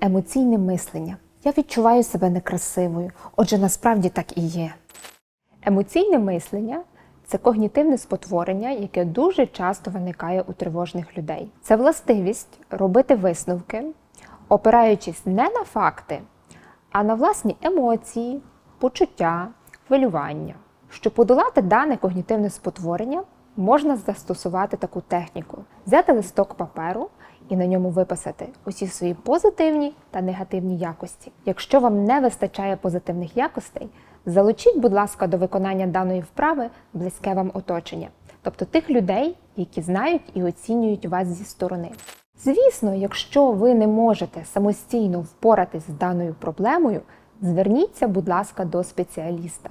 Емоційне мислення. Я відчуваю себе некрасивою, отже, насправді так і є. Емоційне мислення це когнітивне спотворення, яке дуже часто виникає у тривожних людей. Це властивість робити висновки, опираючись не на факти, а на власні емоції, почуття, хвилювання. Щоб подолати дане когнітивне спотворення, можна застосувати таку техніку: взяти листок паперу і на ньому виписати усі свої позитивні та негативні якості. Якщо вам не вистачає позитивних якостей, залучіть, будь ласка, до виконання даної вправи близьке вам оточення, тобто тих людей, які знають і оцінюють вас зі сторони. Звісно, якщо ви не можете самостійно впоратись з даною проблемою, зверніться, будь ласка, до спеціаліста.